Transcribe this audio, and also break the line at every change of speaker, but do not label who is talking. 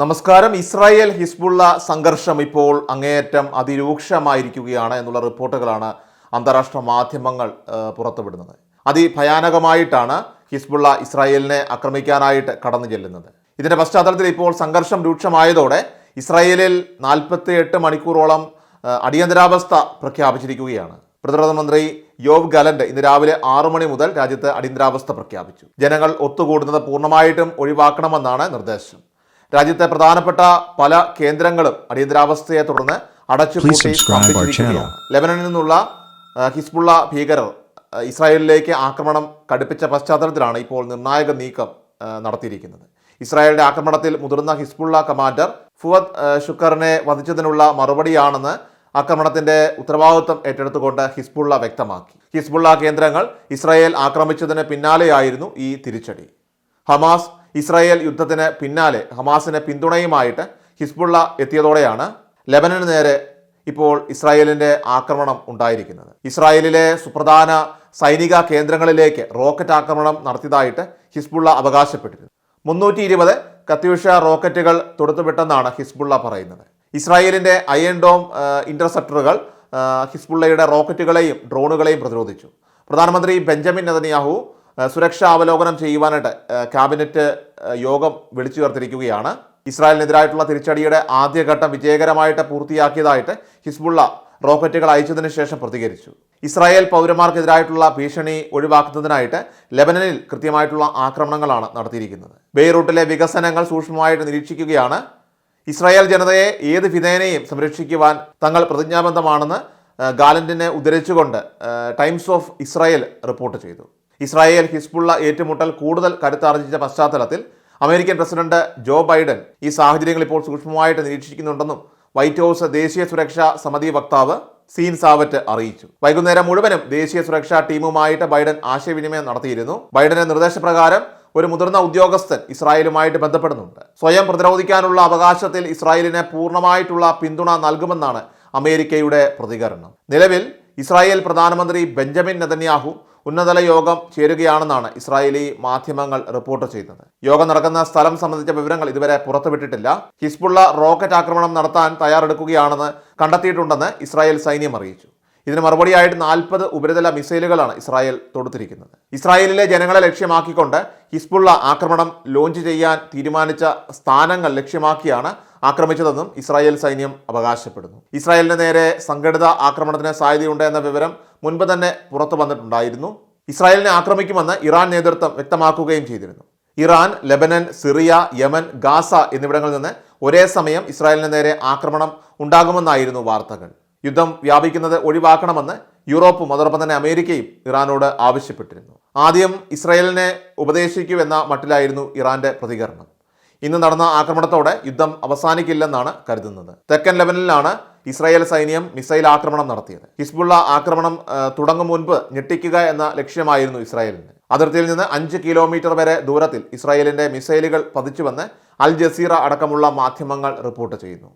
നമസ്കാരം. Israel Hezbollah സംഘർഷം ഇപ്പോൾ അങ്ങേയറ്റം അതിരൂക്ഷമായിരിക്കുകയാണ് എന്നുള്ള റിപ്പോർട്ടുകളാണ് അന്താരാഷ്ട്ര മാധ്യമങ്ങൾ പുറത്തുവിടുന്നത്. അതിഭയാനകമായിട്ടാണ് ഹിസ്ബുള്ള ഇസ്രായേലിനെ ആക്രമിക്കാനായിട്ട് കടന്നു ചെല്ലുന്നത്. ഇതിന്റെ പശ്ചാത്തലത്തിൽ ഇപ്പോൾ സംഘർഷം രൂക്ഷമായതോടെ ഇസ്രായേലിൽ നാൽപ്പത്തി എട്ട് മണിക്കൂറോളം അടിയന്തരാവസ്ഥ പ്രഖ്യാപിച്ചിരിക്കുകയാണ്. പ്രതിരോധ മന്ത്രി യോവ് ഗലന്റ് ഇന്ന് രാവിലെ ആറു മണി മുതൽ രാജ്യത്ത് അടിയന്തരാവസ്ഥ പ്രഖ്യാപിച്ചു. ജനങ്ങൾ ഒത്തുകൂടുന്നത് പൂർണമായിട്ടും ഒഴിവാക്കണമെന്നാണ് നിർദ്ദേശം. രാജ്യത്തെ പ്രധാനപ്പെട്ട പല കേന്ദ്രങ്ങളും അടിയന്തരാവസ്ഥയെ തുടർന്ന് അടച്ചുപൂട്ടി
subscribe
ലെബനനിൽ നിന്നുള്ള ഹിസ്ബുള്ള ഭീകരർ ഇസ്രായേലിലേക്ക് ആക്രമണം കടുപ്പിച്ച പശ്ചാത്തലത്തിലാണ് ഇപ്പോൾ നിർണായക നീക്കം നടത്തിയിരിക്കുന്നത്. ഇസ്രായേലിന്റെ ആക്രമണത്തിൽ മുതിർന്ന ഹിസ്ബുള്ള കമാൻഡർ ഫുവദ് ഷുക്കറിനെ വധിച്ചതിനുള്ള മറുപടിയാണെന്ന് ആക്രമണത്തിന്റെ ഉത്തരവാദിത്വം ഏറ്റെടുത്തുകൊണ്ട് ഹിസ്ബുള്ള വ്യക്തമാക്കി. ഹിസ്ബുള്ള കേന്ദ്രങ്ങൾ ഇസ്രായേൽ ആക്രമിച്ചതിന് പിന്നാലെയായിരുന്നു ഈ തിരിച്ചടി. ഹമാസ് ഇസ്രായേൽ യുദ്ധത്തിന് പിന്നാലെ ഹമാസിന് പിന്തുണയുമായിട്ട് ഹിസ്ബുള്ള എത്തിയതോടെയാണ് ലെബനന് നേരെ ഇപ്പോൾ ഇസ്രായേലിന്റെ ആക്രമണം ഉണ്ടായിരിക്കുന്നത്. ഇസ്രായേലിലെ സുപ്രധാന സൈനിക കേന്ദ്രങ്ങളിലേക്ക് റോക്കറ്റ് ആക്രമണം നടത്തിയതായിട്ട് ഹിസ്ബുള്ള അവകാശപ്പെട്ടിരുന്നു. മുന്നൂറ്റി ഇരുപത് കത്യൂഷ റോക്കറ്റുകൾ തൊടുത്തുവിട്ടെന്നാണ് ഹിസ്ബുള്ള പറയുന്നത്. ഇസ്രായേലിന്റെ അയൺ ഡോം ഇന്റർസെപ്റ്ററുകൾ ഹിസ്ബുള്ളയുടെ റോക്കറ്റുകളെയും ഡ്രോണുകളെയും പ്രതിരോധിച്ചു. പ്രധാനമന്ത്രി ബെഞ്ചമിൻ നെതന്യാഹു സുരക്ഷാ അവലോകനം ചെയ്യുവാനായിട്ട് ക്യാബിനറ്റ് യോഗം വിളിച്ചു ചേർത്തിരിക്കുകയാണ്. ഇസ്രായേലിനെതിരായിട്ടുള്ള തിരിച്ചടിയുടെ ആദ്യഘട്ടം വിജയകരമായിട്ട് പൂർത്തിയാക്കിയതായിട്ട് ഹിസ്ബുള്ള റോക്കറ്റുകൾ അയച്ചതിന് ശേഷം പ്രതികരിച്ചു. ഇസ്രായേൽ പൗരന്മാർക്കെതിരായിട്ടുള്ള ഭീഷണി ഒഴിവാക്കുന്നതിനായിട്ട് ലെബനനിൽ കൃത്യമായിട്ടുള്ള ആക്രമണങ്ങളാണ് നടത്തിയിരിക്കുന്നത്. ബെയ്റൂട്ടിലെ വികസനങ്ങൾ സൂക്ഷ്മമായിട്ട് നിരീക്ഷിക്കുകയാണ്. ഇസ്രായേൽ ജനതയെ ഏത് വിധേനയും സംരക്ഷിക്കുവാൻ തങ്ങൾ പ്രതിജ്ഞാബദ്ധമാണെന്ന് ഗാലന്റിനെ ഉദ്ധരിച്ചുകൊണ്ട് ടൈംസ് ഓഫ് ഇസ്രായേൽ റിപ്പോർട്ട് ചെയ്തു. ഇസ്രായേൽ ഹിസ്ബുള്ള ഏറ്റുമുട്ടൽ കൂടുതൽ കരുത്താർജിച്ച പശ്ചാത്തലത്തിൽ അമേരിക്കൻ പ്രസിഡന്റ് ജോ ബൈഡൻ ഈ സാഹചര്യങ്ങൾ ഇപ്പോൾ സൂക്ഷ്മമായിട്ട് നിരീക്ഷിക്കുന്നുണ്ടെന്നും വൈറ്റ് ഹൗസ് ദേശീയ സുരക്ഷാ സമിതി വക്താവ് സീൻ സാവറ്റ് അറിയിച്ചു. വൈകുന്നേരം മുഴുവനും ദേശീയ സുരക്ഷാ ടീമുമായിട്ട് ബൈഡൻ ആശയവിനിമയം നടത്തിയിരുന്നു. ബൈഡന്റെ നിർദ്ദേശപ്രകാരം ഒരു മുതിർന്ന ഉദ്യോഗസ്ഥൻ ഇസ്രായേലുമായിട്ട് ബന്ധപ്പെടുന്നുണ്ട്. സ്വയം പ്രതിരോധിക്കാനുള്ള അവകാശത്തിൽ ഇസ്രായേലിന് പൂർണമായിട്ടുള്ള പിന്തുണ നൽകുമെന്നാണ് അമേരിക്കയുടെ പ്രതികരണം. നിലവിൽ ഇസ്രായേൽ പ്രധാനമന്ത്രി ബെഞ്ചമിൻ നെതന്യാഹു ഉന്നതതല യോഗം ചേരുകയാണെന്നാണ് ഇസ്രായേലി മാധ്യമങ്ങൾ റിപ്പോർട്ട് ചെയ്യുന്നത്. യോഗം നടക്കുന്ന സ്ഥലം സംബന്ധിച്ച വിവരങ്ങൾ ഇതുവരെ പുറത്തുവിട്ടിട്ടില്ല. ഹിസ്ബുള്ള റോക്കറ്റ് ആക്രമണം നടത്താൻ തയ്യാറെടുക്കുകയാണെന്ന് കണ്ടെത്തിയിട്ടുണ്ടെന്ന് ഇസ്രായേൽ സൈന്യം അറിയിച്ചു. ഇതിന് മറുപടിയായിട്ട് നാൽപ്പത് ഉപരിതല മിസൈലുകളാണ് ഇസ്രായേൽ തൊടുത്തിരിക്കുന്നത്. ഇസ്രായേലിലെ ജനങ്ങളെ ലക്ഷ്യമാക്കിക്കൊണ്ട് ഹിസ്ബുള്ള ആക്രമണം ലോഞ്ച് ചെയ്യാൻ തീരുമാനിച്ച സ്ഥാനങ്ങൾ ലക്ഷ്യമാക്കിയാണ് ആക്രമിച്ചതെന്നും ഇസ്രായേൽ സൈന്യം അവകാശപ്പെടുന്നു. ഇസ്രായേലിന് നേരെ സംഘടിത ആക്രമണത്തിന് സാധ്യതയുണ്ട് എന്ന വിവരം മുൻപ് തന്നെ പുറത്തു വന്നിട്ടുണ്ടായിരുന്നു. ഇസ്രായേലിനെ ആക്രമിക്കുമെന്ന് ഇറാൻ നേതൃത്വം വ്യക്തമാക്കുകയും ചെയ്തിരുന്നു. Iran Lebanon Syria Yemen Gaza എന്നിവിടങ്ങളിൽ നിന്ന് ഒരേ സമയം ഇസ്രായേലിന് നേരെ ആക്രമണം ഉണ്ടാകുമെന്നായിരുന്നു വാർത്തകൾ. യുദ്ധം വ്യാപിക്കുന്നത് ഒഴിവാക്കണമെന്ന് യൂറോപ്പും അതോടൊപ്പം തന്നെ അമേരിക്കയും ഇറാനോട് ആവശ്യപ്പെട്ടിരുന്നു. ആദ്യം ഇസ്രായേലിനെ ഉപദേശിക്കൂ എന്ന മട്ടിലായിരുന്നു ഇറാന്റെ പ്രതികരണം. ഇന്ന് നടന്ന ആക്രമണത്തോടെ യുദ്ധം അവസാനിക്കില്ലെന്നാണ് കരുതുന്നത്. തെക്കൻ ലെബനനിലാണ് ഇസ്രായേൽ സൈന്യം മിസൈൽ ആക്രമണം നടത്തിയത്. ഹിസ്ബുള്ള ആക്രമണം തുടങ്ങും മുൻപ് ഞെട്ടിക്കുക എന്ന ലക്ഷ്യമായിരുന്നു ഇസ്രായേലിന്. അതിർത്തിയിൽ നിന്ന് അഞ്ച് കിലോമീറ്റർ വരെ ദൂരത്തിൽ ഇസ്രായേലിന്റെ മിസൈലുകൾ പതിച്ചുവെന്ന് അൽ ജസീറ അടക്കമുള്ള മാധ്യമങ്ങൾ റിപ്പോർട്ട് ചെയ്യുന്നു.